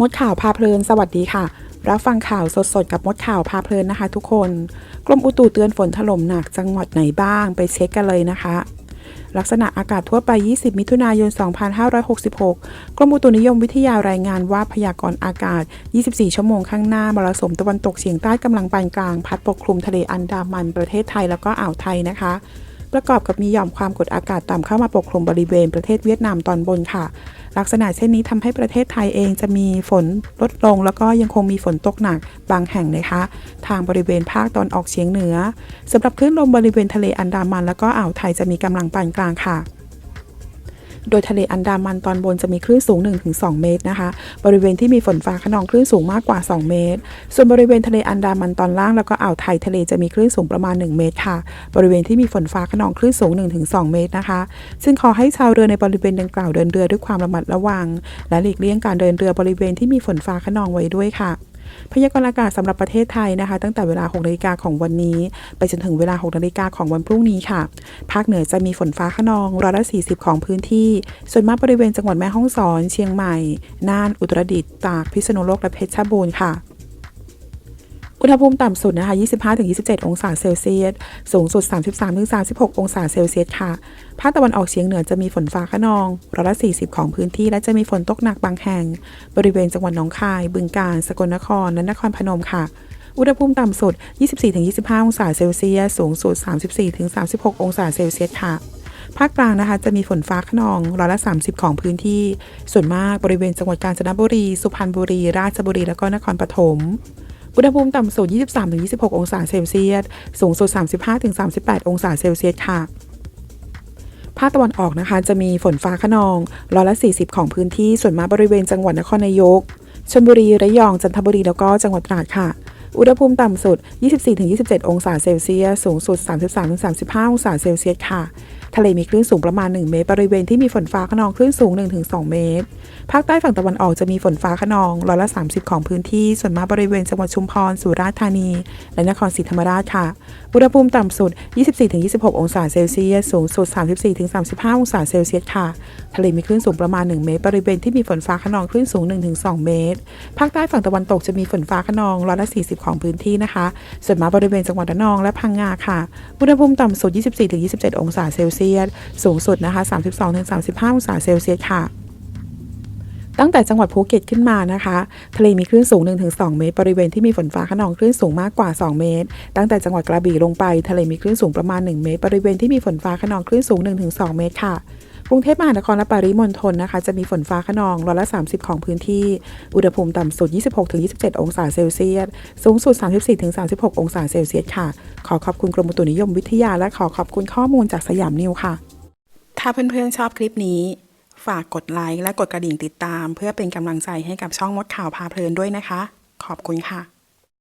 มดข่าวพาเพลิน สวัสดีค่ะ รับฟังข่าวสดๆ กับมดข่าวพาเพลินนะคะ ทุกคน กรมอุตุเตือนฝนถล่มหนักจังหวัดไหนบ้างไปเช็คกันเลยนะคะ ลักษณะอากาศทั่วไป 20 มิถุนายน 2566 กรมอุตุนิยมวิทยารายงานว่าพยากรณ์อากาศ 24 ชั่วโมงข้างหน้ามรสุมตะวันตกเฉียงใต้กำลังปานกลาง พัดปกคลุมทะเลอันดามันประเทศไทยแล้วก็อ่าวไทยนะคะประกอบกับมีหย่อมความกดอากาศต่ำเข้ามาปกคลุมบริเวณประเทศเวียดนามตอนบนค่ะ ลักษณะเช่นนี้ทำให้ประเทศไทยเองจะมีฝนลดลง แล้วก็ยังคงมีฝนตกหนักบางแห่งนะคะ ทางบริเวณภาคตอนออกเฉียงเหนือสำหรับคลื่นลมบริเวณทะเลอันดามัน แล้วก็อ่าวไทยจะมีกำลังปานกลางค่ะ โดยทะเลอันดามันตอนบนจะมีคลื่นสูง 1-2 เมตรนะคะ บริเวณที่มีฝนฟ้าขนองคลื่นสูงมากกว่า 2 เมตร ส่วนบริเวณทะเลอันดามันตอนล่างแล้วก็อ่าวไทยทะเลจะมีคลื่นสูงประมาณ 1 เมตรค่ะ บริเวณที่มีฝนฟ้าขนองคลื่นสูง 1-2 เมตรนะคะ ซึ่งขอให้ชาวเรือในบริเวณดังกล่าวเดินเรือด้วยความระมัดระวัง และหลีกเลี่ยงการเดินเรือบริเวณที่มีฝนฟ้าขนองไว้ด้วยค่ะ พยากรณ์อากาศสำหรับประเทศไทยนะคะ ตั้งแต่เวลา6นาฬิกาของวันนี้ ไปจนถึงเวลา6นาฬิกาของวันพรุ่งนี้ค่ะ ภาคเหนือจะมีฝนฟ้าขนองร้อยละ40 ของพื้นที่ ส่วนมากบริเวณจังหวัดแม่ฮ่องสอน เชียงใหม่ น่าน อุตรดิตถ์ ตาก พิษณุโลก และเพชรบูรณ์ค่ะ อุณหภูมิต่ำสุดนะคะ 25-27 องศาเซลเซียส สูงสุด 33-36 องศาเซลเซียสค่ะ ภาคตะวันออกเฉียงเหนือจะมีฝนฟ้าขนองร้อยละ 40 ของพื้นที่ และจะมีฝนตกหนักบางแห่ง บริเวณจังหวัดหนองคาย บึงกาฬ สกลนคร และนครพนมค่ะ อุณหภูมิต่ำสุด 24-25 องศาเซลเซียส สูงสุด 34-36 องศาเซลเซียสค่ะภาคกลางนะคะจะมีฝนฟ้าขนองร้อยละ 30 ของพื้นที่ ส่วนมากบริเวณจังหวัดกาญจนบุรี สุพรรณบุรี ราชบุรี และก็นครปฐม อุณหภูมิต่ำสุด 23-26 องศาเซลเซียส สูงสุด 35-38 องศาเซลเซียสค่ะภาคตะวันออกนะคะ จะมีฝนฟ้าขนองร้อยละ 40 ของพื้นที่ส่วนมากบริเวณจังหวัดนครนายกชลบุรีระยองจันทบุรีแล้วก็จังหวัดตราดค่ะ อุณหภูมิต่ำสุด 24-27 องศาเซลเซียส สูงสุด 33-35 องศาเซลเซียสค่ะ ทะเลมีคลื่นสูงประมาณ 1 เมตร บริเวณที่มีฝนฟ้าขนองคลื่นสูง 1-2 เมตร ภาคใต้ฝั่งตะวันออกจะมีฝนฟ้าขนองร้อยละ 30 ของพื้นที่ ส่วนมากบริเวณจังหวัดชุมพร สุราษฎร์ธานี และนครศรีธรรมราชค่ะ อุณหภูมิต่ำสุด 24-26 องศาเซลเซียส สูงสุด 34-35 องศาเซลเซียสค่ะ ทะเลมีคลื่นสูงประมาณ 1 เมตร บริเวณที่มีฝนฟ้าขนองคลื่นสูง 1-2 เมตร ภาคใต้ฝั่งตะวันตกจะมีฝนฟ้าขนองร้อยละ 40ของพื้นที่นะคะ ส่วนมากบริเวณจังหวัดระนองและพังงาค่ะอุณหภูมิต่ำสุด 24-27 องศาเซลเซียส สูงสุดนะคะ 32-35 องศาเซลเซียสค่ะตั้งแต่จังหวัดภูเก็ตขึ้นมานะคะ ทะเลมีคลื่นสูง 1-2 เมตร บริเวณที่มีฝนฟ้าขนองคลื่นสูงมากกว่า 2 เมตร ตั้งแต่จังหวัดกระบี่ลงไป ทะเลมีคลื่นสูงประมาณ 1 เมตร บริเวณที่มีฝนฟ้าขนองคลื่นสูง 1-2 เมตรค่ะ กรุงเทพมหานครและปริมณฑลนะคะ จะมีฝนฟ้าขนองร้อยละ 30 ของพื้นที่ อุณหภูมิต่ำสุด 26-27 องศาเซลเซียส สูงสุด 34-36 องศาเซลเซียสค่ะ ขอขอบคุณกรมอุตุนิยมวิทยา และขอขอบคุณข้อมูลจากสยามนิวค่ะ ถ้าเพื่อนๆชอบคลิปนี้ ฝากกดไลค์และกดกระดิ่งติดตาม เพื่อเป็นกำลังใจให้กับช่องมดข่าวพาเพลินด้วยนะคะ ขอบคุณค่ะ